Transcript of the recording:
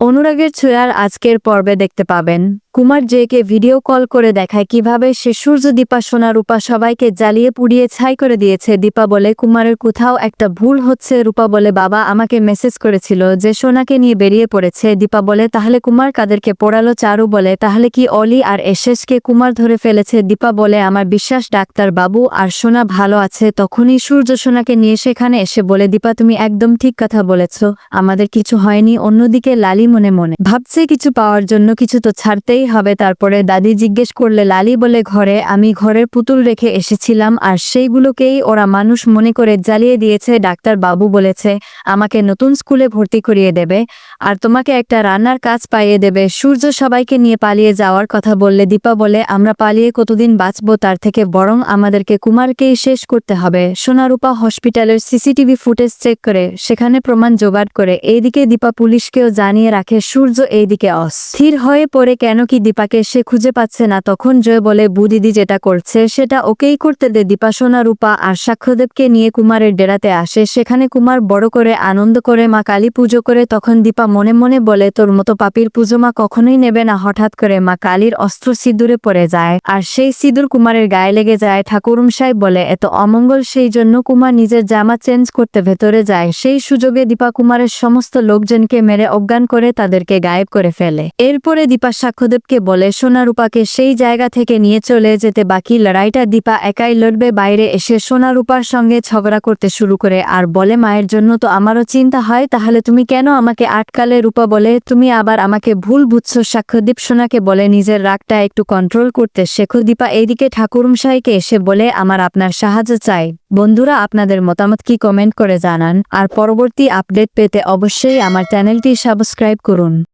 অনুরাগের ছোঁয়ার আজকের পর্বে দেখতে পাবেন। কুমার জেকে ভিডিও কল করে দেখায় কীভাবে সে সূর্য দীপা, সোনা রূপা সবাইকে জ্বালিয়ে পুড়িয়ে ছাই করে দিয়েছে। দীপা বলে, কুমারের কোথাও একটা ভুল হচ্ছে। রূপা বলে, বাবা আমাকে মেসেজ করেছিল যে সোনাকে নিয়ে বেরিয়ে পড়েছে। দীপা বলে, তাহলে কুমার কাদেরকে পড়ালো চারু? বলে, তাহলে কি অলি আর এসেসকে কুমার ধরে ফেলেছে? দীপা বলে, আমার বিশ্বাস, ডাক্তার বাবু আর সোনা ভালো আছে, তখনই সূর্য সোনাকে নিয়ে সেখানে এসে বলে, দীপা, তুমি একদম ঠিক কথা বলেছ। আমাদের কিছু হয়নি। অন্যদিকে লালি মনে মনে, ভাবছে কিছু পাওয়ার জন্য, কিছু তো ছাড়তেই হবে, তারপরে দাদি জিজ্ঞেস করলে, লালি বলে ঘরে আমি ঘরের পুতুল রেখে এসেছিলাম, আর সেইগুলোকেই ওরা মানুষ মনে করে জ্বালিয়ে দিয়েছে, ডাক্তার বাবু বলেছে, আমাকে নতুন স্কুলে ভর্তি করিয়ে দেবে, আর তোমাকে একটা রান্নার কাজ পাইয়ে দেবে, সূর্য সবাইকে নিয়ে পালিয়ে যাওয়ার কথা বললে, দীপা বলে, আমরা পালিয়ে কতদিন বাঁচবো তার থেকে, বরং আমাদেরকে কুমারকেই শেষ করতে হবে। সোনারূপা হসপিটালের সিসিটিভি ফুটেজ চেক করে, সেখানে প্রমাণ জোগাড় করে, এইদিকে দীপা পুলিশকেও জানিয়ে রাখে, সূর্য এইদিকে অস্থির হয়ে পড়ে কেন কি দীপাকে সে খুঁজে পাচ্ছে না, তখন জয় বলে, বুদিদি যেটা করছে সেটা ওকেই করতে দে। দীপা সোনারূপা আর সাক্ষ্যদেবকে নিয়ে কুমারের ডেরাতে আসে। সেখানে কুমার বড় করে আনন্দ করে মা কালী পুজো করে, তখন দীপা মনে মনে বলে, তোর মতো পাপির পুজো মা কখনোই নেবে না। হঠাৎ করে মা কালীর অস্ত্র সিঁদুরে পড়ে যায় আর সেই সিঁদুর কুমারের গায়ে লেগে যায়। ঠাকুরমশাই বলে, এত অমঙ্গল সেই জন্য কুমার নিজের জামা চেঞ্জ করতে ভেতরে যায়। সেই সুযোগে দীপা কুমারের সমস্ত লোকজনকে মেরে অজ্ঞান করে তাদেরকে গায়েব করে ফেলে। এরপরে দীপা সাক্ষ্যদেবকে বলে, সোনারূপাকে সেই জায়গা থেকে নিয়ে চলে যেতে বাকি লড়াইটা দীপা একাই লড়বে বাইরে এসে সোনারূপার সঙ্গে ঝগড়া করতে শুরু করে। আর বলে, মায়ের জন্য তো আমারও চিন্তা হয়, তাহলে তুমি কেন আমাকে আটকালে? রূপা বলে, তুমি আবার আমাকে ভুল বুঝছ। সাক্ষ্যদীপ সোনাকে বলে, নিজের রাগটা একটু কন্ট্রোল করতে শেখো। দীপা এইদিকে ঠাকুরমশাইকে এসে বলে, আমার আপনার সাহায্য চাই। বন্ধুরা, আপনাদের মতামত কি কমেন্ট করে জানান। আর পরবর্তী আপডেট পেতে অবশ্যই আমার চ্যানেলটি সাবস্ক্রাইব করুন।